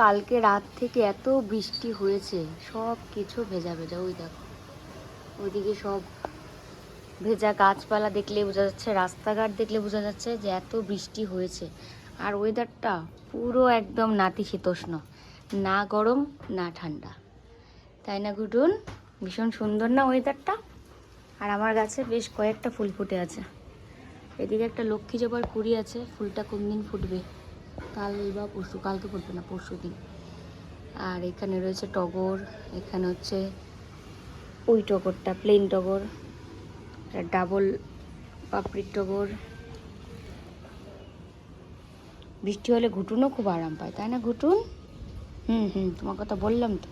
কালকে রাত থেকে এত বৃষ্টি হয়েছে, সব কিছু ভেজা ভেজা, ওই দেখো। ওইদিকে সব ভেজা গাছপালা দেখলে বোঝা যাচ্ছে, রাস্তাঘাট দেখলে বোঝা যাচ্ছে যে এত বৃষ্টি হয়েছে। আর ওয়েদারটা পুরো একদম নাতিশীতোষ্ণ না গরম, না ঠান্ডা। তাই না গুটুন ভীষণ সুন্দর না ওয়েদারটা আর আমার গাছে বেশ কয়েকটা ফুল ফুটে আছে। এদিকে একটা লক্ষ্মী জবার কুড়ি আছে, ফুলটা কোন দিন ফুটবে? কাল বা পরশু, কালকে ফুটবে না, পরশু দিন। আর এখানে রয়েছে টগর, এখানে হচ্ছে ওই টগরটা প্লেন টগর ডাবল পাপড়ির টগর। বৃষ্টি হলে ঘুটুনও খুব আরাম পায়, তাই না ঘুটুন? হুম হুম, তোমার কথা বললাম তো।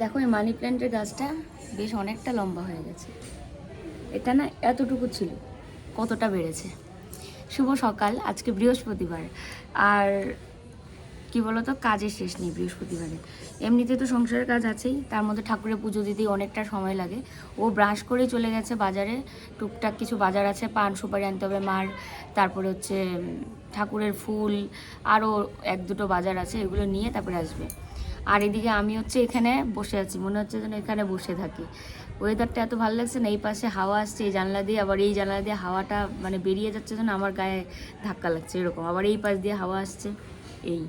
দেখো এই মানি প্ল্যান্টের গাছটা বেশ অনেকটা লম্বা হয়ে গেছে। এটা না এতটুকু ছিল, কতটা বেড়েছে? শুভ সকাল, আজকে বৃহস্পতিবার। আর কি বলতো, কাজের শেষ নেই বৃহস্পতিবারে। এমনিতে তো সংসারের কাজ আছেই, তার মধ্যে ঠাকুরের পুজো দিতেই অনেকটা সময় লাগে। ও ব্রাশ করে চলে গেছে বাজারে, টুকটাক কিছু বাজার আছে, পান সুপারি আনতে হবে মার, তারপরে হচ্ছে ঠাকুরের ফুল, আরও এক দুটো বাজার আছে, এগুলো নিয়ে তারপরে আসবে। আর এদিকে আমি হচ্ছে এখানে বসে আছি, মনে হচ্ছে যেন এখানে বসে থাকি। ওয়েদারটা এত ভালো লাগছে না, এই পাশে হাওয়া আসছে, এই জানলা দিয়ে, আবার এই জানলা দিয়ে হাওয়াটা মানে বেরিয়ে যাচ্ছে যেন আমার গায়ে ধাক্কা লাগছে, এরকম। আবার এই পাশ দিয়ে হাওয়া আসছে, এই।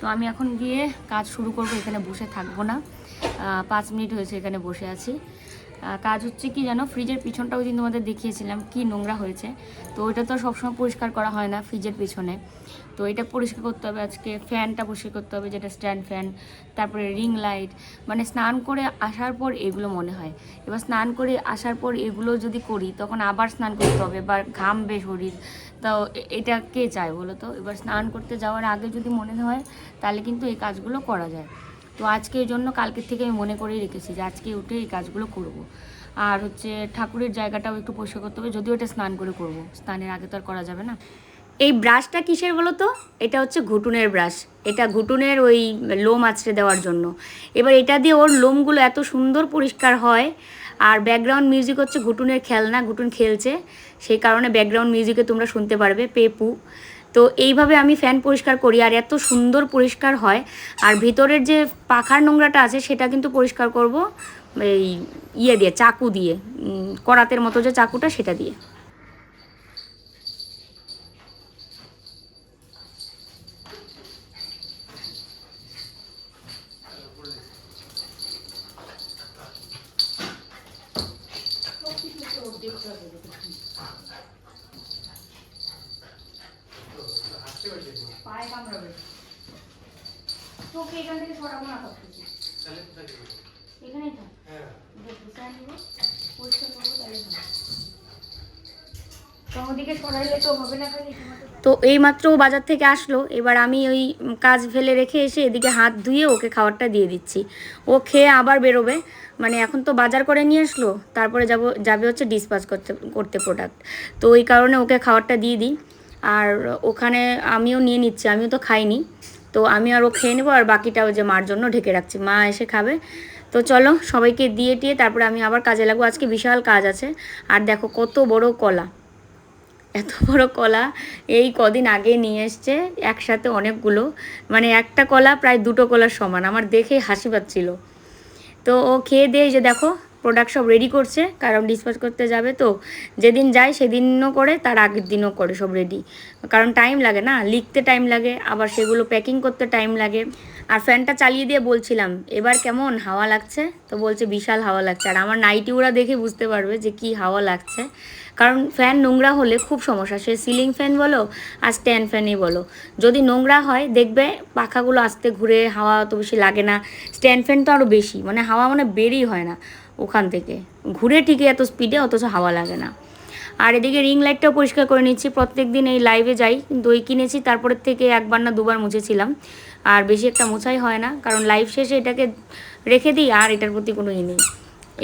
তো আমি এখন গিয়ে কাজ শুরু করব, এখানে বসে থাকব না। পাঁচ মিনিট হয়েছে এখানে বসে আছি। কাজ হচ্ছে কি জানো? ফ্রিজের পিছনটাও দিন তোমাদের দেখিয়েছিলাম, কি নোংরা হয়েছে। তো ওইটা তো সবসময় পরিষ্কার করা হয় না ফ্রিজের পিছনে। তো এটা পরিষ্কার করতে হবে, আজকে ফ্যানটা পরিষ্কার করতে হবে, যেটা স্ট্যান্ড ফ্যান, তারপরে রিং লাইট মানে স্নান করে আসার পর এগুলো মনে হয়। এবার স্নান করে আসার পর এগুলো যদি করি, তখন আবার স্নান করতে হবে বা ঘামবে শরীর। তো এটা কে চায় বলো তো? এবার স্নান করতে যাওয়ার আগে যদি মনে হয়, তাহলে কিন্তু এই কাজগুলো করা যায়। তো আজকে এই জন্য কালকের থেকে আমি মনে করেই রেখেছি যে আজকে উঠে এই কাজগুলো করব। আর হচ্ছে ঠাকুরের জায়গাটাও একটু পরিষ্কার করতে হবে, যদিও এটা স্নান করে করব। স্নানের আগে তো আর করা যাবে না। এই ব্রাশটা কিসের বলো তো? এটা হচ্ছে ঘুটুনের ব্রাশ। এটা ঘুটুনের ওই লোম আছড়ে দেওয়ার জন্য। এবার এটা দিয়ে ওর লোমগুলো এত সুন্দর পরিষ্কার হয়, আর ব্যাকগ্রাউন্ড মিউজিক হচ্ছে ঘুটুনের খেলনা, ঘুটুন খেলছে। সেই কারণে ব্যাকগ্রাউন্ড মিউজিকে তোমরা শুনতে পারবে, পেপু। তো এইভাবে আমি ফ্যান পরিষ্কার করি, আর এত সুন্দর পরিষ্কার হয়। আর ভিতরের যে পাখার নোংরাটা আছে, সেটা কিন্তু পরিষ্কার করব, এই ইয়ে দিয়ে, চাকু দিয়ে করাতের মতো যে চাকুটা, সেটা দিয়ে পায়ে কামড়াবে তোকে এখান থেকে সরাবো না সব কিছু এখানেই থাক দেখব স্যার নিবো পরিষ্কার করব তাহলে হবে তো ওদিকে সরাইলে তো হবে না খালি তো এইমাত্র ও বাজার থেকে আসলো, এবার আমি ওই কাজ ফেলে রেখে এসে এদিকে হাত ধুয়ে ওকে খাবারটা দিয়ে দিচ্ছি। ও খেয়ে আবার বেরোবে মানে এখন তো বাজার করে নিয়ে আসলো, তারপরে যাব, যাবে হচ্ছে ডিসপাস করতে করতে প্রোডাক্ট তো ওই কারণে ওকে খাবারটা দিয়ে দিই। আর ওখানে আমিও নিয়ে নিচ্ছি, আমিও তো খাইনি। তো আমি আর ও খেয়ে নেব, আর বাকিটা ওই যে মার জন্য ঢেকে রাখছি, মা এসে খাবে। তো চলো সবাইকে দিয়ে টিয়ে, তারপরে আমি আবার কাজে লাগবো। আজকে বিশাল কাজ আছে। আর দেখো কত বড় কলা। এত বড় কলা এই কদিন আগে নিয়ে এসছে একসাথে অনেকগুলো। মানে একটা কলা প্রায় দুটো কলার সমান। আমার দেখেই হাসি পাচ্ছিল। তো ও খেয়ে দিয়ে যে দেখো প্রোডাক্ট সব রেডি করছে, কারণ ডিসপাস করতে যাবে তো। যেদিন যায় সেদিনও করে, তার আগের দিনও করে সব রেডি কারণ টাইম লাগে না, লিখতে টাইম লাগে, আবার সেগুলো প্যাকিং করতে টাইম লাগে। আর ফ্যানটা চালিয়ে দিয়ে বলছিলাম, এবার কেমন হাওয়া লাগছে? তো বলছে, বিশাল হাওয়া লাগছে। আর আমার নাইটি ওরা দেখে বুঝতে পারবে যে কি হাওয়া লাগছে। কারণ ফ্যান নোংরা হলে খুব সমস্যা। সে সিলিং ফ্যান বলো, আর স্ট্যান্ড ফ্যানই বলো। যদি নোংরা হয়, দেখবে পাখাগুলো আস্তে ঘুরে, হাওয়া অত বেশি লাগে না। স্ট্যান্ড ফ্যান তো আরও বেশি মানে হাওয়া মানে বেরই হয় না। ওখান থেকে। ঘুরে ঠিকই এত স্পিডে অথচ হাওয়া লাগে না। আর এদিকে রিং লাইটটাও পরিষ্কার করে নিচ্ছি। প্রত্যেক দিন এই লাইভে যাই ওই কিনেছি তারপরের থেকে একবার না দুবার মুছেছিলাম। আর বেশি একটা মোছাই হয় না, কারণ লাইভ শেষে এটাকে রেখে দিই, আর এটার প্রতি কোনো ই নেই।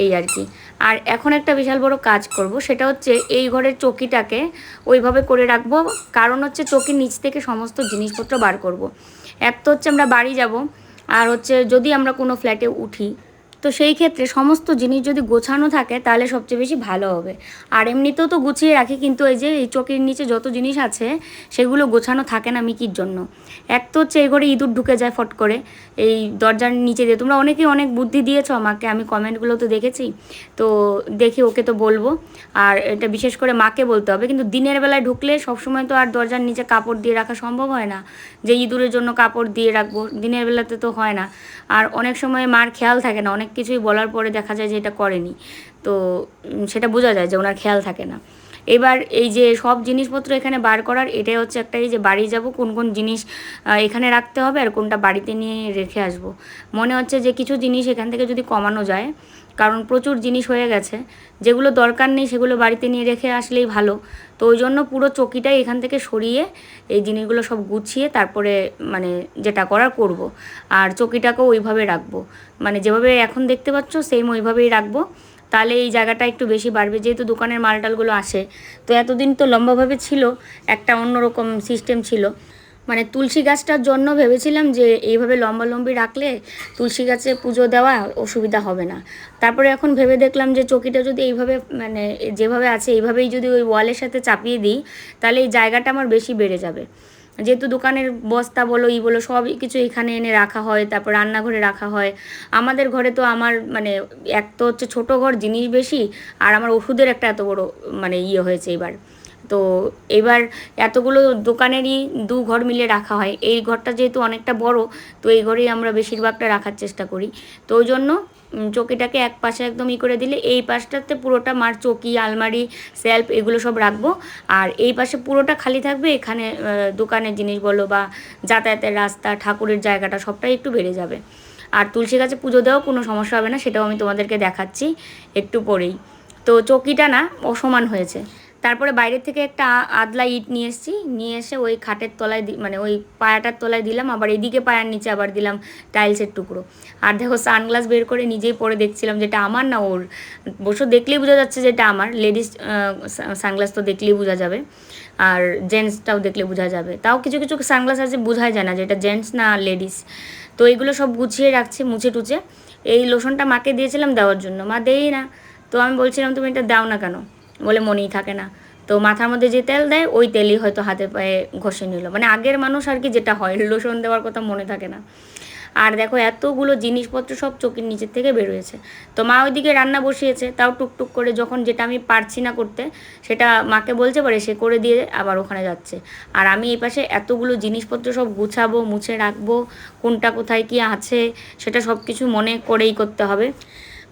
এই আর কি। আর এখন একটা বিশাল বড় কাজ করব, সেটা হচ্ছে এই ঘরের চকিটাকে ওইভাবে করে রাখব। কারণ হচ্ছে চকির নিচ থেকে সমস্ত জিনিসপত্র বার করব। এক তো হচ্ছে আমরা বাড়ি যাব, আর হচ্ছে যদি আমরা কোনো ফ্ল্যাটে উঠি তো সেই ক্ষেত্রে সমস্ত জিনিস যদি গোছানো থাকে, তাহলে সবচেয়ে বেশি ভালো হবে। আর এমনিতেও তো গুছিয়ে রাখি, কিন্তু এই যে এই চোখের নিচে যত জিনিস আছে, সেগুলো গোছানো থাকে না মিকির জন্য। এক তো হচ্ছে এই ঘরে ইঁদুর ঢুকে যায় ফট করে, এই দরজার নিচে দিয়ে। তোমরা অনেকেই অনেক বুদ্ধি দিয়েছ আমাকে, আমি কমেন্টগুলো তো দেখেছি। তো দেখি ওকে তো বলব। আর এটা বিশেষ করে মাকে বলতে হবে, কিন্তু দিনের বেলায় ঢুকলে সবসময় তো আর দরজার নিচে কাপড় দিয়ে রাখা সম্ভব হয় না। যে ইঁদুরের জন্য কাপড় দিয়ে রাখব, দিনের বেলাতে তো হয় না। আর অনেক সময় মার খেয়াল থাকে না, অনেক কিছুই বলার পরে দেখা যায় যে এটা করেনি। তো সেটা বোঝা যায় যে ওনার খেয়াল থাকে না। এবার এই যে সব জিনিসপত্র এখানে বার করার, এটাই হচ্ছে একটা এই যে বাড়ি যাব, কোন কোন জিনিস এখানে রাখতে হবে আর কোনটা বাড়িতে নিয়ে রেখে আসব। মনে হচ্ছে যে কিছু জিনিস এখান থেকে যদি কমানো যায় কারণ প্রচুর জিনিস হয়ে গেছে। যেগুলো দরকার নেই সেগুলো বাড়িতে নিয়ে রেখে আসলেই ভালো। তো ওই জন্য পুরো চকিটাই এখান থেকে সরিয়ে এই জিনিসগুলো সব গুছিয়ে তারপরে মানে যেটা করার করব। আর চকিটাকেও ওইভাবে রাখব। মানে যেভাবে এখন দেখতে পাচ্ছ সেম ওইভাবেই রাখব। তাহলে এই জায়গাটা একটু বেশি বাড়বে। যেহেতু দোকানের মালটালগুলো আসে। তো এতদিন তো লম্বাভাবে ছিল, একটা অন্যরকম সিস্টেম ছিল। মানে তুলসী গাছটার জন্য ভেবেছিলাম যে এইভাবে লম্বা লম্বি রাখলে তুলসী গাছে পুজো দেওয়া অসুবিধা হবে না। তারপরে এখন ভেবে দেখলাম যে চকিটা যদি এইভাবে মানে যেভাবে আছে, এইভাবেই যদি ওই ওয়ালের সাথে চাপিয়ে দিই, তাহলে এই জায়গাটা আমার বেশি বেড়ে যাবে। যেহেতু দোকানের বস্তা বলো, ই বলো সব কিছু এখানে এনে রাখা হয়, তারপর রান্নাঘরে রাখা হয়। আমাদের ঘরে তো আমার মানে এক তো হচ্ছে ছোটো ঘর, জিনিস বেশি, আর আমার ওষুধের একটা এত বড় মানে ইয়ে হয়েছে এবার। তো এবার এতগুলো দোকানেরই দু ঘর মিলে রাখা হয়। এই ঘরটা যেহেতু অনেকটা বড়, তো এই ঘরেই আমরা বেশিরভাগটা রাখার চেষ্টা করি। তো ওই জন্য চকিটাকে এক পাশে একদম ই করে দিলে এই পাশটাতে পুরোটা মার চকি, আলমারি, সেলফ এগুলো সব রাখব। আর এই পাশে পুরোটা খালি থাকবে, এখানে দোকানের জিনিস বলো বা যাতায়াতের রাস্তা, ঠাকুরের জায়গাটা সবটাই একটু বেড়ে যাবে। আর তুলসী গাছে পুজো দেওয়াও কোনো সমস্যা হবে না, সেটাও আমি তোমাদেরকে দেখাচ্ছি একটু পরেই। তো চকিটা না অসমান হয়েছে। তারপরে বাইরের থেকে একটা আদলা ইট নিয়ে এসেছি। নিয়ে এসে ওই খাটের তলায় মানে ওই পায়াটার তলায় দিলাম, আবার এদিকে পায়ার নিচে আবার দিলাম টাইলসের টুকরো। আর দেখো সানগ্লাস বের করে নিজেই পরে দেখছিলাম যেটা আমার না ওর। অবশ্য দেখলেই বোঝা যাচ্ছে যেটা আমার। লেডিস সানগ্লাস তো দেখলেই বোঝা যাবে। আর জেন্টসটাও দেখলে বোঝা যাবে। তাও কিছু কিছু সানগ্লাস আছে বোঝাই যায় না যে এটা জেন্টস না লেডিস। তো এইগুলো সব গুছিয়ে রাখছি, মুছে টুছে। এই লোশনটা মাকে দিয়েছিলাম দেওয়ার জন্য। মা দেই না। তো আমি বলছিলাম, তুমি এটা দাও না কেন? বলে মনেই থাকে না। তো মাথার মধ্যে যে তেল দেয়, ওই তেলই হয়তো হাতে পায়ে ঘষে নিল। মানে আগের মানুষ আর কি যেটা হয়, লোশন দেওয়ার কথা মনে থাকে না। আর দেখো এতগুলো জিনিসপত্র সব চোখের নিচের থেকে বেরোয়েছে তো মা ওইদিকে রান্না বসিয়েছে, তাও টুকটুক করে যখন যেটা আমি পারছি না করতে, সেটা মাকে বলছে, পারে সে করে দিয়ে আবার ওখানে যাচ্ছে। আর আমি এই পাশে এতগুলো জিনিসপত্র সব গুছাবো, মুছে রাখব, কোনটা কোথায় কি আছে, সেটা সব কিছু মনে করেই করতে হবে।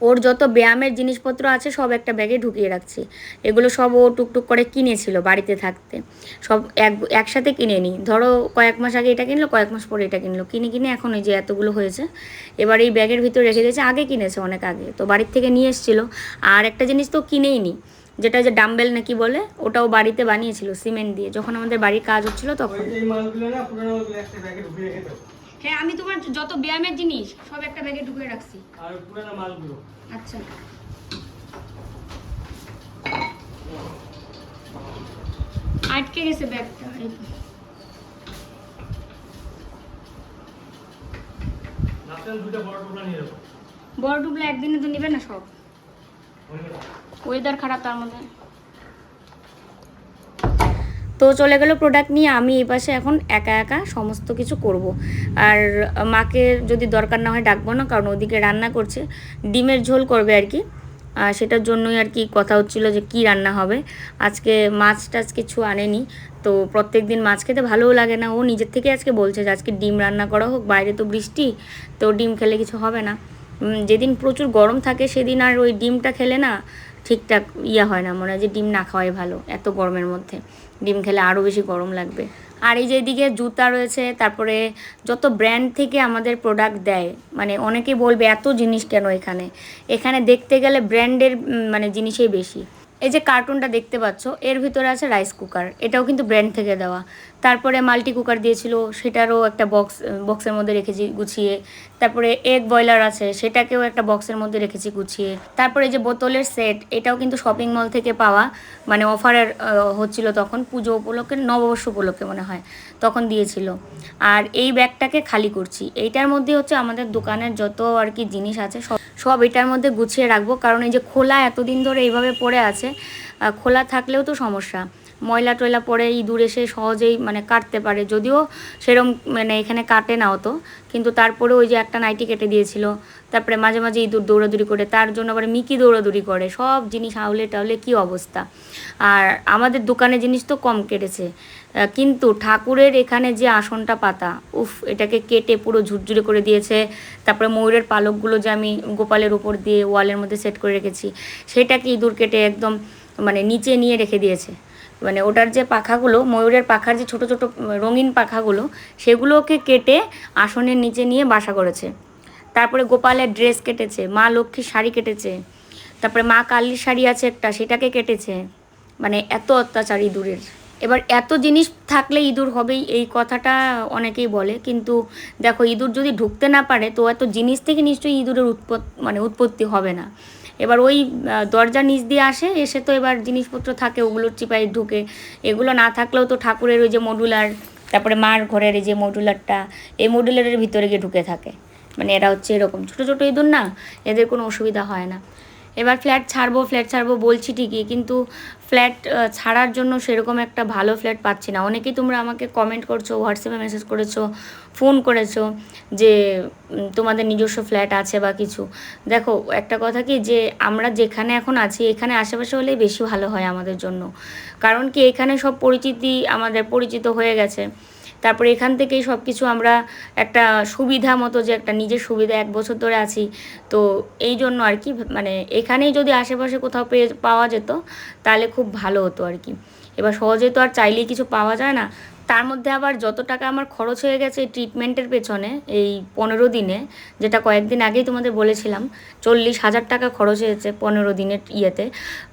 ওর যত ব্যায়ামের জিনিসপত্র আছে সব একটা ব্যাগে ঢুকিয়ে রাখছি। এগুলো সব ও টুকটুক করে কিনেছিল বাড়িতে থাকতে। সব এক, একসাথে কিনে নিই ধরো কয়েক মাস আগে এটা কিনলো, কয়েক মাস পরে এটা কিনলো। কিনে কিনে এখন এই যে এতগুলো হয়েছে। এবার এই ব্যাগের ভিতরে রেখে দিয়েছে, আগে কিনেছে অনেক আগে। তো বাড়ির থেকে নিয়ে এসেছিল। আর একটা জিনিস তো কিনেই নি, যেটা যে ডাম্বেল নাকি বলে, ওটাও বাড়িতে বানিয়েছিল, সিমেন্ট দিয়ে। যখন আমাদের বাড়ির কাজ হচ্ছিল তখন। হ্যাঁ আমি তোমার যত ব্যায়ামের জিনিস সব একটা ব্যাগে ঢুকিয়ে রাখছি। আর পুরোনো মালগুলো। আচ্ছা। আটকে গেছে ব্যাগটা এই তো। বড় টুকরা একদিনে তো নিবে না সব। ওয়েদার খারাপ তার মধ্যে। তো চলে গেল প্রোডাক্ট নিয়ে আমি এই পাশে এখন একা একা সমস্ত কিছু করব। আর মাকে যদি দরকার না হয় ডাকবো না, কারণ ওদিকে রান্না করছে, ডিমের ঝোল করবে আর কি। সেটার জন্যই আর কি কথা হচ্ছিল যে কি রান্না হবে। আজকে মাছ টাছ কিছু আনেনি, তো প্রত্যেক দিন মাছ খেতে ভালোও লাগে না। ও নিজের থেকে আজকে বলছে যে আজকে ডিম রান্না করা হোক, বাইরে তো বৃষ্টি, তো ডিম খেলে কিছু হবে না। যেদিন প্রচুর গরম থাকে সেদিন আর ওই ডিমটা খেলে না ঠিকঠাক ইয়ে হয় না। মনে হয় যে ডিম না খাওয়াই ভালো এত গরমের মধ্যে। ডিম খেলে আরও বেশি গরম লাগবে। আর এই যে এদিকে জুতা রয়েছে, তারপরে যত ব্র্যান্ড থেকে আমাদের প্রোডাক্ট দেয় মানে অনেকে বলবে এত জিনিস কেন এখানে? এখানে দেখতে গেলে ব্র্যান্ডের মানে জিনিসই বেশি। এই যে কার্টুনটা দেখতে পাচ্ছ, এর ভিতরে আছে রাইস কুকার এটাও কিন্তু ব্র্যান্ড থেকে দেওয়া। তারপরে মাল্টি কুকার দিয়েছিল, সেটারও একটা বক্স বক্সের মধ্যে রেখেছি গুছিয়ে। তারপরে এগ বয়লার আছে, সেটাকেও একটা বক্সের মধ্যে রেখেছি গুছিয়ে। তারপরে যে বোতলের সেট এটাও কিন্তু শপিং মল থেকে পাওয়া। মানে অফারের হচ্ছিল তখন, পুজো উপলক্ষে, নববর্ষ উপলক্ষে মনে হয়, তখন দিয়েছিল। আর এই ব্যাগটাকে খালি করছি। এইটার মধ্যে হচ্ছে আমাদের দোকানের যত আর কি জিনিস আছে, সব সব এটার মধ্যে গুছিয়ে রাখব। কারণ এই যে খোলা এতদিন ধরে এইভাবে পড়ে আছে খোলা থাকলেও তো সমস্যা। ময়লা টয়লা পড়ে ইঁদুর এসে সহজেই মানে কাটতে পারে। যদিও সেরম মানে এখানে কাটে না অত, কিন্তু তারপরে ওই যে একটা নাইটি কেটে দিয়েছিল, তারপরে মাঝে মাঝে ইঁদুর দৌড়াদৌড়ি করে, তার জন্য আবার মিকি দৌড়াদৌড়ি করে, সব জিনিস আউলে টাউলে কী অবস্থা। আর আমাদের দোকানে জিনিস তো কম কেটেছে কিন্তু ঠাকুরের এখানে যে আসনটা পাতা, উফ, এটাকে কেটে পুরো ঝুরঝুরে করে দিয়েছে, তারপরে ময়ূরের পালকগুলো যে আমি গোপালের উপর দিয়ে ওয়ালের মধ্যে সেট করে রেখেছি, সেটাকে ইঁদুর কেটে একদম মানে নিচে নিয়ে রেখে দিয়েছে। মানে ওটার যে পাখাগুলো, ময়ূরের পাখার যে ছোট ছোট রঙিন পাখাগুলো, সেগুলোকে কেটে আসনের নিচে নিয়ে বাসা করেছে। তারপরে গোপালের ড্রেস কেটেছে, মা লক্ষ্মীর শাড়ি কেটেছে, তারপরে মা কালীর শাড়ি আছে একটা, সেটাকে কেটেছে। মানে এত অত্যাচার ইঁদুরের। এবার এত জিনিস থাকলে ইঁদুর হবেই, এই কথাটা অনেকেই বলে, কিন্তু দেখো, ইঁদুর যদি ঢুকতে না পারে, তো এত জিনিস থেকে নিশ্চয়ই ইঁদুরের উৎপত মানে উৎপত্তি হবে না। এবার ওই দরজা নিচ দিয়ে আসে, এসে তো এবার জিনিসপত্র থাকে, ওগুলোর চিপায় ঢুকে। এগুলো না থাকলেও তো ঠাকুরের ওই যে মডুলার, তারপরে মার ঘরের এই যে মডুলারটা, এই মডুলারের ভিতরে গিয়ে ঢুকে থাকে। মানে এরা হচ্ছে এরকম, ছোটো ছোটো ইঁদুর না, এদের কোনো অসুবিধা হয় না। এবার ফ্ল্যাট ছাড়বো ফ্ল্যাট ছাড়বো বলছি ঠিকই, কিন্তু ফ্ল্যাট ছাড়ার জন্য সেরকম একটা ভালো ফ্ল্যাট পাচ্ছি না। অনেকেই তোমরা আমাকে কমেন্ট করছ হোয়াটসঅ্যাপে মেসেজ করেছ ফোন করেছ যে তোমাদের নিজস্ব ফ্ল্যাট আছে বা কিছু। দেখো, একটা কথা কি যে, আমরা যেখানে এখন আছি, এখানে আশেপাশে হলেই বেশি ভালো হয় আমাদের জন্য। কারণ কি, এখানে সব পরিচিতি আমাদের পরিচিত হয়ে গেছে। তারপরে এখান থেকেই সব কিছু আমরা একটা সুবিধা মতো যে একটা নিজের সুবিধা, এক বছর ধরে আছি। তো এই জন্য আর কি মানে এখানেই যদি আশেপাশে কোথাও পেয়ে, পাওয়া যেত, তাহলে খুব ভালো হতো আর কি। এবার সহজে তো আর চাইলেই কিছু পাওয়া যায় না। তার মধ্যে আবার যত টাকা আমার খরচ হয়ে গেছে ট্রিটমেন্টের পেছনে, এই পনেরো দিনে, যেটা কয়েকদিন আগেই তোমাদের বলেছিলাম, চল্লিশ হাজার টাকা খরচ হয়েছে পনেরো দিনের ইয়েতে।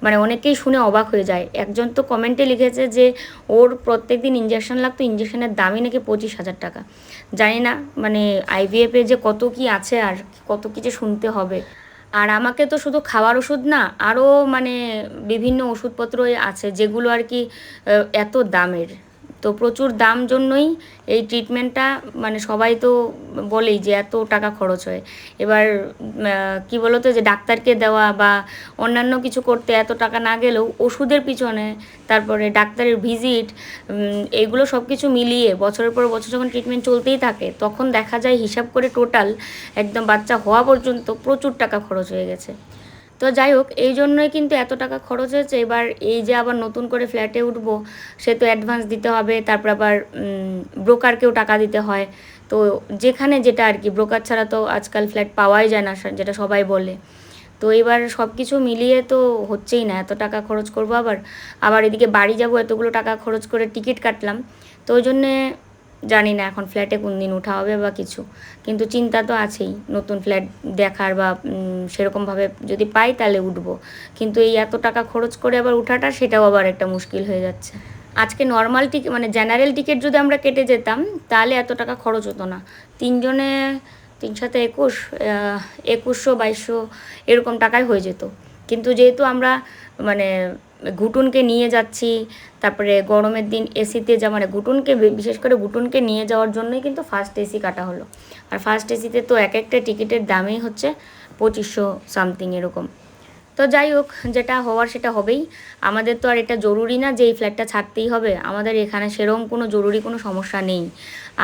মানে অনেকেই শুনে অবাক হয়ে যায়। একজন তো কমেন্টে লিখেছে যে, ওর প্রত্যেক দিন ইঞ্জেকশন লাগতো ইঞ্জেকশনের দামই নাকি পঁচিশ হাজার টাকা। জানি না মানে আইভিএফে যে কত কি আছে আর কত কি যে শুনতে হবে। আর আমাকে তো শুধু খাওয়ার ওষুধ না, আরও মানে বিভিন্ন ওষুধপত্র আছে যেগুলো আর কি এত দামের। তো প্রচুর দাম জন্যই এই ট্রিটমেন্টটা মানে সবাই তো বলেই যে এত টাকা খরচ হয়। এবার কি বলতো যে ডাক্তারকে দেওয়া বা অন্যান্য কিছু করতে এত টাকা না গেলেও ওষুধের পিছনে, তারপরে ডাক্তারের ভিজিট এগুলো সব কিছু মিলিয়ে বছরের পর বছর যখন ট্রিটমেন্ট চলতেই থাকে, তখন দেখা যায় হিসাব করে টোটাল একদম বাচ্চা হওয়া পর্যন্ত প্রচুর টাকা খরচ হয়ে গেছে। তো যাই হোক, এই জন্যই কিন্তু এত টাকা খরচ হয়েছে। এবার এই যে আবার নতুন করে ফ্ল্যাটে উঠবো, সে তো অ্যাডভান্স দিতে হবে, তারপর আবার ব্রোকারকেও টাকা দিতে হয়। তো যেখানে যেটা আর কি ব্রোকার ছাড়া তো আজকাল ফ্ল্যাট পাওয়াই যায় না যেটা সবাই বলে। তো এবার সব কিছু মিলিয়ে তো হচ্ছেই না, এত টাকা খরচ করব আবার। আবার এদিকে বাড়ি যাব, এতগুলো টাকা খরচ করে টিকিট কাটলাম। তো ওই জন্যে জানি না এখন ফ্ল্যাটে কোন দিন ওঠা হবে বা কিছু। কিন্তু চিন্তা তো আছেই, নতুন ফ্ল্যাট দেখার বা সেরকমভাবে যদি পাই তাহলে উঠব। কিন্তু এই এত টাকা খরচ করে আবার উঠাটা, সেটাও আবার একটা মুশকিল হয়ে যাচ্ছে। আজকে নর্মাল টিকিট মানে জেনারেল টিকিট যদি আমরা কেটে যেতাম, তাহলে এত টাকা খরচ হতো না। তিনজনে, তিন সাথে একুশ একুশশো, বাইশশো, এরকম টাকায় হয়ে যেত। কিন্তু যেহেতু আমরা মানে ঘুটুনকে নিয়ে যাচ্ছি, তারপরে গরমের দিন এসিতে যা মানে ঘুটুনকে বিশেষ করে ঘুটুনকে নিয়ে যাওয়ার জন্যই কিন্তু ফার্স্ট এসি কাটা হলো। আর ফার্স্ট এসিতে তো এক একটা টিকিটের দামই হচ্ছে পঁচিশশো সামথিং এরকম। তো যাই হোক, যেটা হওয়ার সেটা হবেই। আমাদের তো আর এটা জরুরি না যে এই ফ্ল্যাটটা ছাড়তেই হবে। আমাদের এখানে সেরকম কোনো জরুরি কোনো সমস্যা নেই।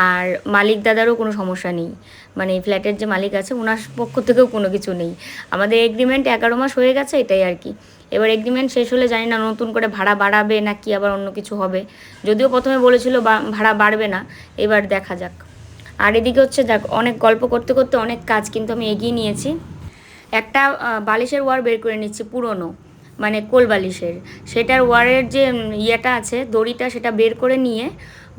আর মালিক দাদারও কোনো সমস্যা নেই। মানে এই ফ্ল্যাটের যে মালিক আছে ওনার পক্ষ থেকেও কোনো কিছু নেই। আমাদের এগ্রিমেন্ট এগারো মাস হয়ে গেছে এটাই আর কি। এবার এগ্রিমেন্ট শেষ হলে জানি না নতুন করে ভাড়া বাড়াবে না কি আবার অন্য কিছু হবে। যদিও প্রথমে বলেছিল ভাড়া বাড়বে না, এবার দেখা যাক। আর এদিকে হচ্ছে দেখ অনেক গল্প করতে করতে অনেক কাজ কিন্তু আমি এগিয়ে নিয়েছি। একটা বালিশের ওয়ার বের করে নিচ্ছি, পুরনো মানে কোল বালিশের। সেটার ওয়ারের যে ইয়েটা আছে, দড়িটা সেটা বের করে নিয়ে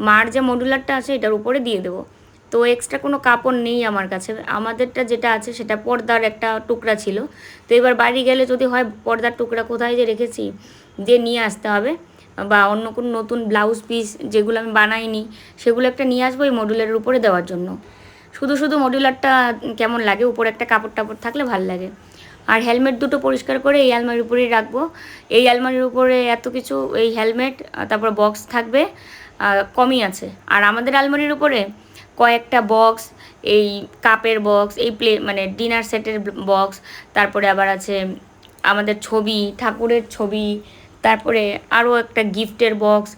মার যে মডুলারটা আছে, এটার উপরে দিয়ে দেবো। তো এক্সট্রা কোনো কাপড় নেই আমার কাছে। আমাদেরটা যেটা আছে সেটা পর্দার একটা টুকরা ছিল। তো এবার বাড়ি গেলে যদি হয় পর্দার টুকরা কোথায় যে রেখেছি, দিয়ে নিয়ে আসতে হবে। বা অন্য কোনো নতুন ব্লাউজ পিস যেগুলো আমি বানাইনি, সেগুলো একটা নিয়ে আসব এই মডুলারের উপরে দেওয়ার জন্য। শুধু শুধু মডিউলারটা কেমন লাগে? উপরে একটা কাপড় টাপড় থাকলে ভালো লাগে। আর হেলমেট দুটো পরিষ্কার করে এই আলমারির উপরেই রাখব। এই আলমারির উপরে এত কিছু, এই হেলমেট তারপর বক্স থাকবে কমই আছে। আর আমাদের আলমারির উপরে কয়েকটা বক্স এই কাপের বক্স এই প্লে মানে ডিনার সেটের বক্স তারপরে আবার আছে আমাদের ছবি, ঠাকুরের ছবি, তারপরে আরও একটা গিফটের বক্স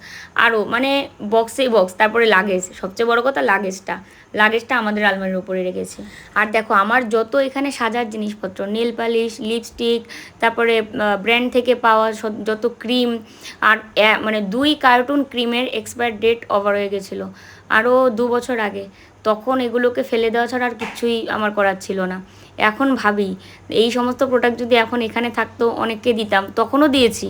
আরও মানে বক্সেই বক্স তারপরে লাগেজ সবচেয়ে বড় কথা লাগেজটা লাগেজটা আমাদের আলমারির উপরে রেখেছি। আর দেখো, আমার যত এখানে সাজার জিনিসপত্র নেল পালিশ লিপস্টিক তারপরে ব্র্যান্ড থেকে পাওয়া যত ক্রিম আর মানে দুই কার্টুন ক্রিমের এক্সপায়ার ডেট ওভার হয়ে গেছিল। আরও দু বছর আগে। তখন এগুলোকে ফেলে দেওয়া ছাড়া আর কিছুই আমার করার ছিল না। এখন ভাবি, এই সমস্ত প্রোডাক্ট যদি এখন এখানে থাকতো, অনেককে দিতাম, তখনও দিয়েছি।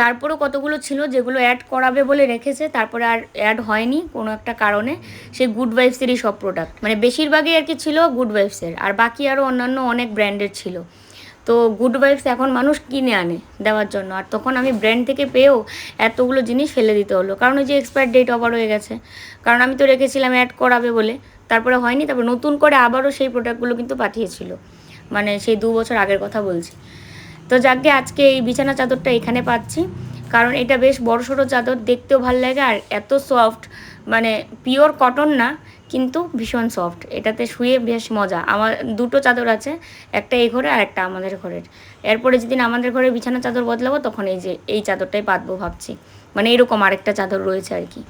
তারপরেও কতগুলো ছিল যেগুলো অ্যাড করাবে বলে রেখেছে, তারপরে আর অ্যাড হয়নি কোনো একটা কারণে। সেই গুড ভাইবসেরই সব প্রোডাক্ট মানে বেশিরভাগই আর কি ছিল গুড ভাইবসের আর বাকি আরও অন্যান্য অনেক ব্র্যান্ডের ছিল। তো গুড ভাইবস এখন মানুষ কিনে আনে দেওয়ার জন্য। আর তখন আমি ব্র্যান্ড থেকে পেয়েও এতগুলো জিনিস ফেলে দিতে হলো। কারণ ওই যে এক্সপায়ার ডেট ওভার হয়ে গেছে। কারণ আমি তো রেখেছিলাম অ্যাড করাবে বলে। তারপরে হয়নি, তারপর নতুন করে আবারও সেই প্রোডাক্টগুলো কিন্তু পাঠিয়েছিল। মানে সেই দু বছর আগের কথা বলছি। তো যাকে আজকে এই বিছানা চাদরটা এখানে পাচ্ছি, কারণ এটা বেশ বড় সড়ো চাদর, দেখতেও ভালো লাগে। আর এত সফট মানে পিওর কটন না কিন্তু ভীষণ সফট এটাতে শুয়ে বেশ মজা। আমার দুটো চাদর আছে, একটা এই ঘরে আর একটা আমাদের ঘরের। এরপরে যেদিন আমাদের ঘরে বিছানা চাদর বদলাবো, তখন এই যে, এই চাদরটাই পাতবো ভাবছি। মানে এরকম আরেকটা চাদর রয়েছে আর কি।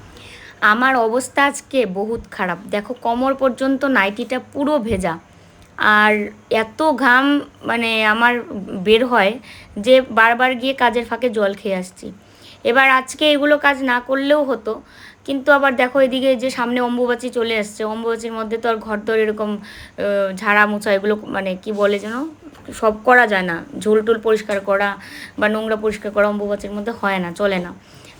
আমার অবস্থা আজকে বহুত খারাপ। দেখো, কোমর পর্যন্ত নাইটিটা পুরো ভেজা। আর এত ঘাম মানে আমার বের হয় যে, বারবার গিয়ে কাজের ফাঁকে জল খেয়ে আসছি। এবার আজকে এগুলো কাজ না করলেও হতো। কিন্তু আবার দেখো এদিকে যে সামনে অম্বুবাচি চলে আসছে অম্বুবাচির মধ্যে তো আর ঘর দর এরকম ঝাড়া মোছা এগুলো মানে কি বলে যেন, সব করা যায় না। ঝোল টোল পরিষ্কার করা বা নোংরা পরিষ্কার করা অম্বুবাচির মধ্যে হয় না, চলে না।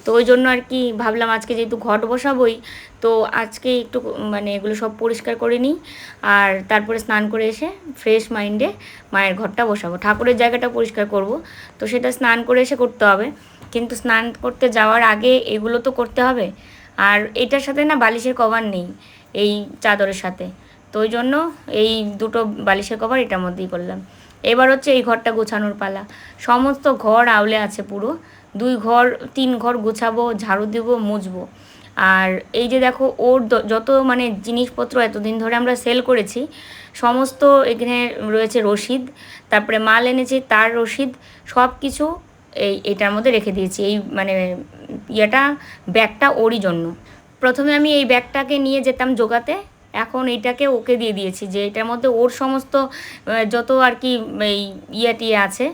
তো ওই জন্য আর কি ভাবলাম আজকে যেহেতু ঘট বসাবই, তো আজকে একটু মানে এগুলো সব পরিষ্কার করে নিই আর তারপরে স্নান করে এসে ফ্রেশ মাইন্ডে মায়ের ঘরটা বসাবো। ঠাকুরের জায়গাটা পরিষ্কার করব, তো সেটা স্নান করে এসে করতে হবে। কিন্তু স্নান করতে যাওয়ার আগে এগুলো তো করতে হবে। আর এটার সাথে না বালিশের কভার নেই, এই চাদরের সাথে। তো ওই জন্য এই দুটো বালিশের কভার এটার মধ্যেই করলাম এবার হচ্ছে এই ঘরটা গোছানোর পালা। সমস্ত ঘর আউলে আছে পুরো। দুই ঘর, তিন ঘর গোছাবো, ঝাড়ু দিব, মুছবো। আর এই যে দেখো, ওর যত মানে জিনিসপত্র এতদিন ধরে আমরা সেল করেছি, সমস্ত এখানে রয়েছে রসিদ তারপরে মাল এনেছি, তার রসিদ সব কিছু এই, এটার মধ্যে রেখে দিয়েছি। এই মানে ইয়েটা, ব্যাগটা ওরই জন্য। প্রথমে আমি এই ব্যাগটাকে নিয়ে যেতাম জোগাতে। এখন এইটাকে ওকে দিয়ে দিয়েছি যে এটার মধ্যে ওর সমস্ত যত আর কি এই ইয়ে আছে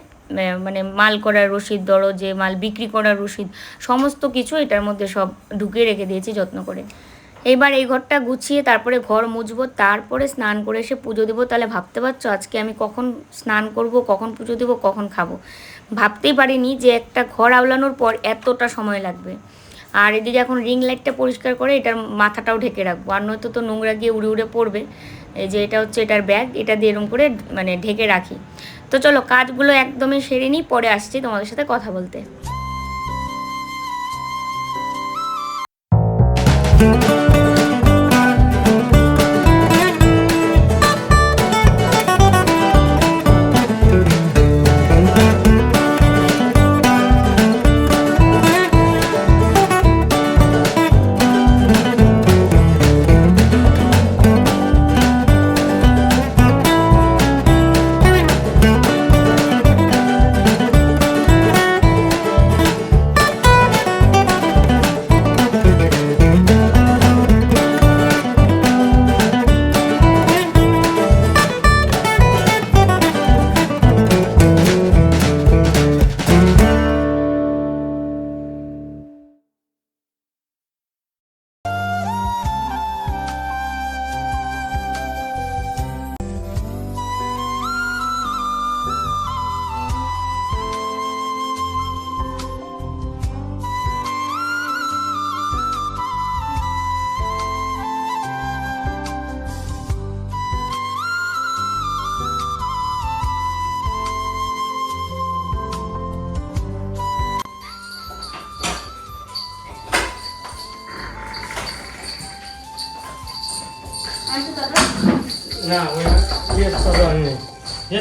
মানে মাল করার রসিদ, ধরো যে মাল বিক্রি করার রসিদ, সমস্ত কিছু এটার মধ্যে সব ঢুকিয়ে রেখে দিয়েছি যত্ন করে। এইবার এই ঘরটা গুছিয়ে তারপরে ঘর মুছবো, তারপরে স্নান করে এসে পুজো দেবো। তাহলে ভাবতে পারছ আজকে আমি কখন স্নান করব, কখন পুজো দেবো, কখন খাব? ভাবতেই পারিনি যে একটা ঘর আওলানোর পর এতটা সময় লাগবে। আর এদিকে এখন রিং লাইটটা পরিষ্কার করে এটার মাথাটাও ঢেকে রাখব। আর নয়তো তো নোংরা গিয়ে উড়ে উড়ে পড়বে। এই যে এটা হচ্ছে এটার ব্যাগ এটা দিয়ে এরম করে মানে ঢেকে রাখি। তো চলো, কাজগুলো একদমই সেরে নিই, পরে আসছি তোমাদের সাথে কথা বলতে।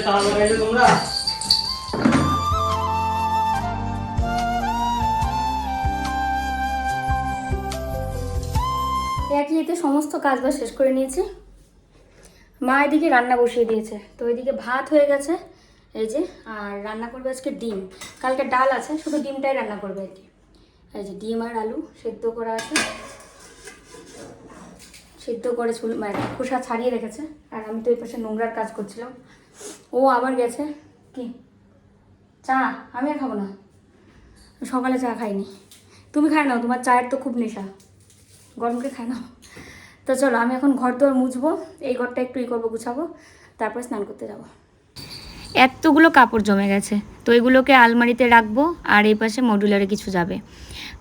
তোমরা? একই এতে সমস্ত কাজ বাজ শেষ করে নিয়েছি। মা এদিকে রান্না বসিয়ে দিয়েছে। তো এদিকে ভাত হয়ে গেছে, এই যে, আর রান্না করবে আজকে ডিম। কালকে ডাল আছে, শুধু ডিমটাই রান্না করবে আর কি। এই যে ডিম আর আলু সেদ্ধ করা আছে। সেদ্ধ করে চুল মানে খোসা ছাড়িয়ে রেখেছে। আর আমি তো এই পাশে নোংরার কাজ করছিলাম। ও আবার গেছে? কি? চা? আমি আর খাব না। সকালে চা খাইনি। তুমি খাই নাও, তোমার চায়ের তো খুব নেশা। গরমকে খাই নাও। তো চলো, আমি এখন ঘর দোয়ার মুছবো। এই ঘরটা একটু ই করব, গুছাবো। তারপরে স্নান করতে যাব। এতগুলো কাপড় জমে গেছে। তো এগুলোকে আলমারিতে রাখব আর এই পাশে মডুলারে কিছু যাবে।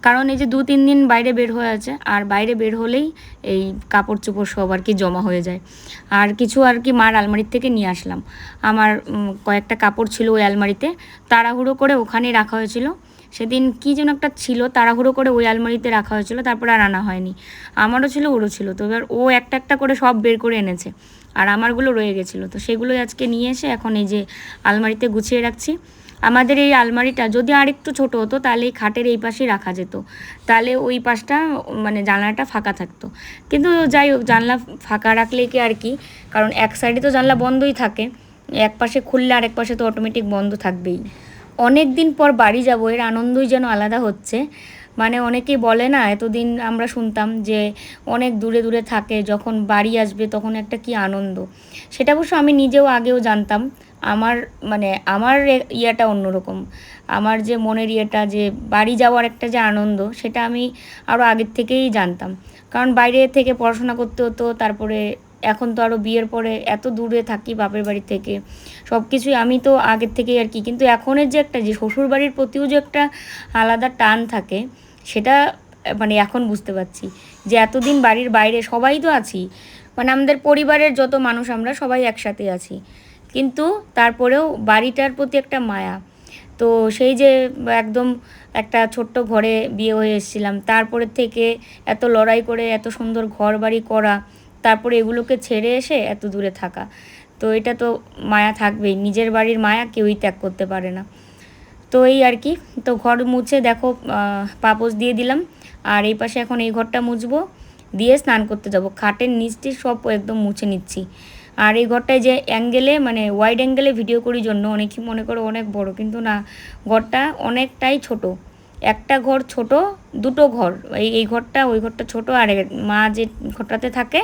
কারণ এই যে দু তিন দিন বাইরে বের হয়ে আছে, আর বাইরে বের হলেই এই কাপড় চোপড় সব আর কি জমা হয়ে যায়। আর কিছু আর কি মার আলমারির থেকে নিয়ে আসলাম। আমার কয়েকটা কাপড় ছিল ওই আলমারিতে, তাড়াহুড়ো করে ওখানেই রাখা হয়েছিল। সেদিন কী যেন একটা ছিল, তাড়াহুড়ো করে ওই আলমারিতে রাখা হয়েছিল, তারপরে আর আনা হয়নি। আমারও ছিল, ওরও ছিল। তো এবার ও একটা একটা করে সব বের করে এনেছে। আর আমারগুলো রয়ে গেছিল। তো সেগুলোই আজকে নিয়ে এসে এখন এই যে আলমারিতে গুছিয়ে রাখছি। আমাদের এই আলমারিটা যদি আর একটু ছোটো হতো, তাহলে এই খাটের এই পাশেই রাখা যেত। তাহলে ওই পাশটা মানে জানলাটা ফাঁকা থাকতো। কিন্তু যাই হোক, জানলা ফাঁকা রাখলে কি আর কি? কারণ এক সাইডে তো জানলা বন্ধই থাকে, এক পাশে খুললে আর এক পাশে তো অটোমেটিক বন্ধ থাকবেই। অনেক দিন পর বাড়ি যাব, এর আনন্দই যেন আলাদা হচ্ছে। মানে অনেকেই বলে না, এতদিন আমরা শুনতাম যে অনেক দূরে দূরে থাকে, যখন বাড়ি আসবে তখন একটা কি আনন্দ। সেটা অবশ্য আমি নিজেও আগেও জানতাম, আমার মানে আমার ইয়েটা অন্যরকম। আমার যে মনের ইয়েটা, যে বাড়ি যাওয়ার একটা যে আনন্দ, সেটা আমি আরও আগের থেকেই জানতাম। কারণ বাইরে থেকে পড়াশোনা করতে হতো, তারপরে এখন তো আরও বিয়ের পরে এত দূরে থাকি বাপের বাড়ি থেকে সব কিছুই আমি তো আগের থেকেই আর কি। কিন্তু এখনের যে একটা, যে শ্বশুর বাড়ির প্রতিও যে একটা আলাদা টান থাকে সেটা মানে এখন বুঝতে পারছি যে এতদিন বাড়ির বাইরে সবাই তো আছি। মানে আমাদের পরিবারের যত মানুষ, আমরা সবাই একসাথে আছি। কিন্তু তারপরেও বাড়িটার প্রতি একটা মায়া। তো সেই যে একদম একটা ছোট্ট ঘরে বিয়ে হয়ে এসেছিলাম তারপরে থেকে এত লড়াই করে, এত সুন্দর ঘর বাড়ি করা, তারপরে এগুলোকে ছেড়ে এসে এত দূরে থাকা। তো এটা তো মায়া থাকবেই, নিজের বাড়ির মায়া কেউই ত্যাগ করতে পারে না। তো এই আর কি, তো ঘর মুছে দেখো পাপোশ দিয়ে দিলাম। আর এই পাশে এখন এই ঘরটা মুছবো, দিয়ে স্নান করতে যাব। খাটের নিচটি সব একদম মুছে নিচ্ছি। আর এই ঘরটায় যে অ্যাঙ্গেলে মানে ওয়াইড অ্যাঙ্গেলে ভিডিও করি জন্য অনেকেই মনে করে অনেক বড়, কিন্তু না, ঘরটা অনেকটাই ছোট। একটা ঘর ছোট, দুটো ঘর। এই এই ঘরটা, ওই ঘরটা ছোট, আর মা যে ঘরটাতে থাকে,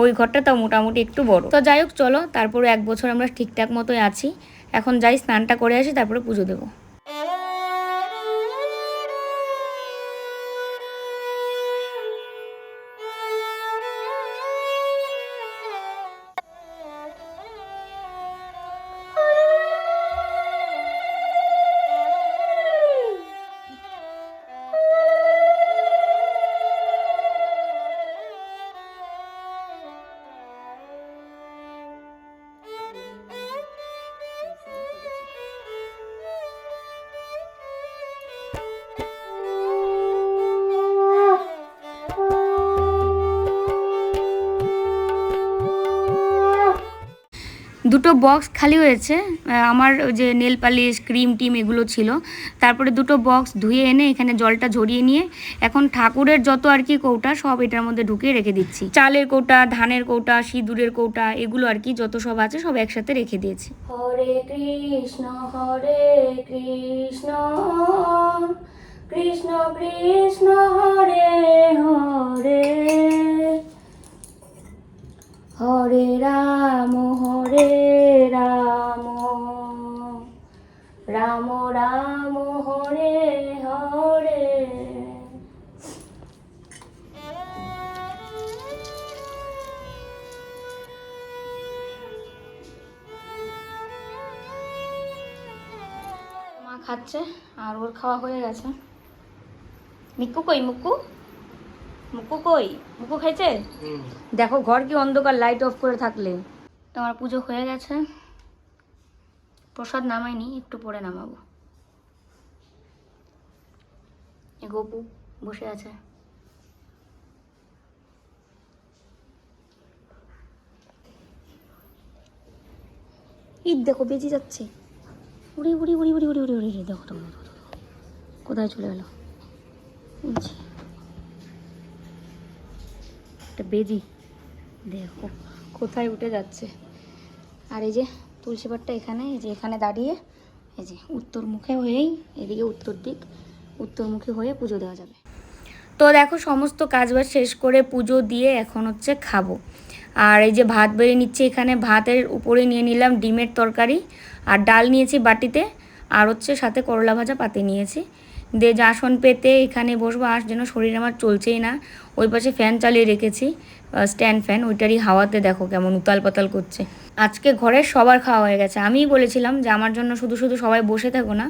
ওই ঘরটা তাও মোটামুটি একটু বড়। তো যাই হোক, চলো, তারপরে এক বছর আমরা ঠিকঠাক মতোই আছি। এখন যাই, স্নানটা করে আসি, তারপরে পুজো দেবো। দুটো বক্স খালি হয়েছে। আমার যে নেল পালিশ ক্রিম টিম এগুলো ছিল। তারপরে দুটো বক্স ধুয়ে এনে এখানে জলটা ঝরিয়ে নিয়ে এখন ঠাকুরের যত আর কি কৌটা, সব এটার মধ্যে ঢুকিয়ে রেখে দিচ্ছি। চালের কৌটা, ধানের কৌটা, সিঁদুরের কৌটা, এগুলো আর কি যত সব আছে সব একসাথে রেখে দিয়েছি। হরে কৃষ্ণ হরে কৃষ্ণ কৃষ্ণ কৃষ্ণ, হরে হরে। হরে রাম, হরে রাম। রাম রাম হরে হরে। মা খাচ্ছে আর ওর খাওয়া হয়ে গেছে। মিক্কু কই মুক্কু মুকু কই? মুকু খাইছে? দেখো ঘর কি অন্ধকার লাইট অফ করে থাকলে। তো আমার পুজো হয়ে গেছে। প্রসাদ নামাইনি, একটু পরে নামাবো। গোপু বসে আছে। ঈদ দেখো, বেজে যাচ্ছে। উড়ি উড়ি উড়ি উড়ি উড়ি উড়ি উড়ি, দেখো তোমার কোথায় চলে গেল? একটা বেজি। দেখো। কোথায় উঠে যাচ্ছে। আর এই যে তুলসী পাটটা এখানে, এই যে এখানে দাঁড়িয়ে, এই যে উত্তর মুখে হয়েই এদিকে উত্তর দিক উত্তরমুখী হয়ে পুজো দেওয়া যাবে। তো দেখো সমস্ত কাজবাজ শেষ করে পুজো দিয়ে এখন হচ্ছে খাব। আর এই যে ভাত বেড়ে নিচ্ছে এখানে, ভাতের উপরে নিয়ে নিলাম ডিমের তরকারি। আর ডাল নিয়েছি বাটিতে, আর হচ্ছে সাথে করলা ভাজা পাতে নিয়েছি। দিয়ে যে আসন পেতে এখানে বসবো, আর যেন শরীর আমার চলছেই না। ওই পাশে ফ্যান চালিয়ে রেখেছি স্ট্যান্ড ফ্যান ওইটারই হাওয়াতে দেখো কেমন উতাল পাতাল করছে। আজকে ঘরের সবার খাওয়া হয়ে গেছে। আমিই বলেছিলাম যে আমার জন্য শুধু শুধু সবাই বসে থাকো না,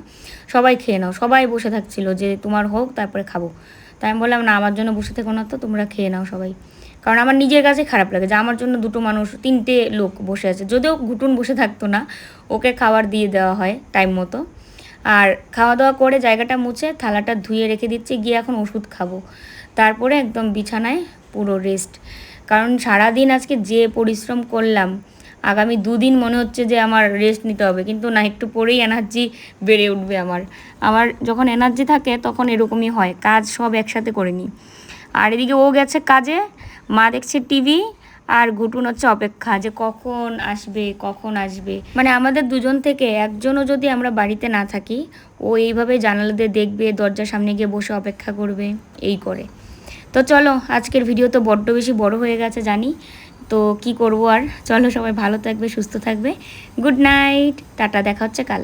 সবাই খেয়ে নাও। সবাই বসে থাকছিল যে তোমার হোক, তারপরে খাব। তাই আমি বললাম, না, আমার জন্য বসে থেকো না তো, তোমরা খেয়ে নাও সবাই। কারণ আমার নিজের কাছে খারাপ লাগে যে আমার জন্য দুটো মানুষ, তিনটে লোক বসে আছে। যদিও ঘুটুন বসে থাকতো না, ওকে খাবার দিয়ে দেওয়া হয় টাইম মতো। আর খাওয়া দাওয়া করে জায়গাটা মুছে থালাটা ধুয়ে রেখে দিচ্ছি, গিয়ে এখন ওষুধ খাব। তারপরে একদম বিছানায় পুরো রেস্ট কারণ সারাদিন আজকে যে পরিশ্রম করলাম, আগামী দুদিন মনে হচ্ছে যে আমার রেস্ট নিতে হবে। কিন্তু না, একটু পরেই এনার্জি বেড়ে উঠবে আমার। আমার যখন এনার্জি থাকে, তখন এরকমই হয়। কাজ সব একসাথে করে নিই। আর এদিকে ও গেছে কাজে, মা দেখছে টিভি আর ঘুটুন হচ্ছে অপেক্ষা যে কখন আসবে কখন আসবে। মানে আমাদের দুজন থেকে একজনও যদি আমরা বাড়িতে না থাকি, ও এইভাবে জানালা দিয়ে দেখবে, দরজার সামনে গিয়ে বসে অপেক্ষা করবে, এই করে। তো চলো, আজকের ভিডিও তো বড্ড বেশি বড় হয়ে গেছে, জানি। তো কি করব আর? চলো সবাই ভালো থাকবে, সুস্থ থাকবে। গুড নাইট টাটা, দেখা হচ্ছে কাল।